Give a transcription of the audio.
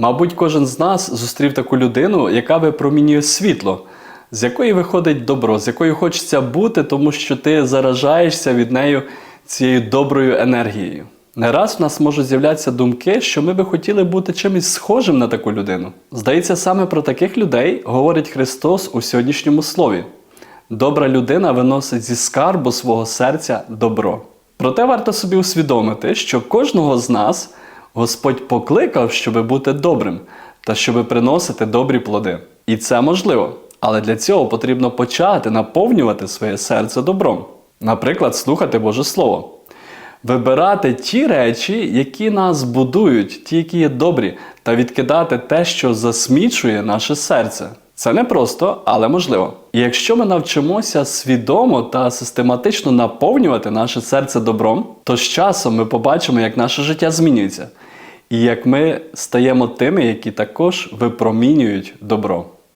Мабуть, кожен з нас зустрів таку людину, яка випромінює світло, з якої виходить добро, з якою хочеться бути, тому що ти заражаєшся від нею цією доброю енергією. Не раз в нас можуть з'являтися думки, що ми би хотіли бути чимось схожим на таку людину. Здається, саме про таких людей говорить Христос у сьогоднішньому слові. Добра людина виносить зі скарбу свого серця добро. Проте варто собі усвідомити, що кожного з нас Господь покликав, щоб бути добрим та щоб приносити добрі плоди. І це можливо. Але для цього потрібно почати наповнювати своє серце добром. Наприклад, слухати Боже Слово. Вибирати ті речі, які нас будують, ті, які є добрі, та відкидати те, що засмічує наше серце. Це не просто, але можливо. І якщо ми навчимося свідомо та систематично наповнювати наше серце добром, то з часом ми побачимо, як наше життя змінюється, і як ми стаємо тими, які також випромінюють добро.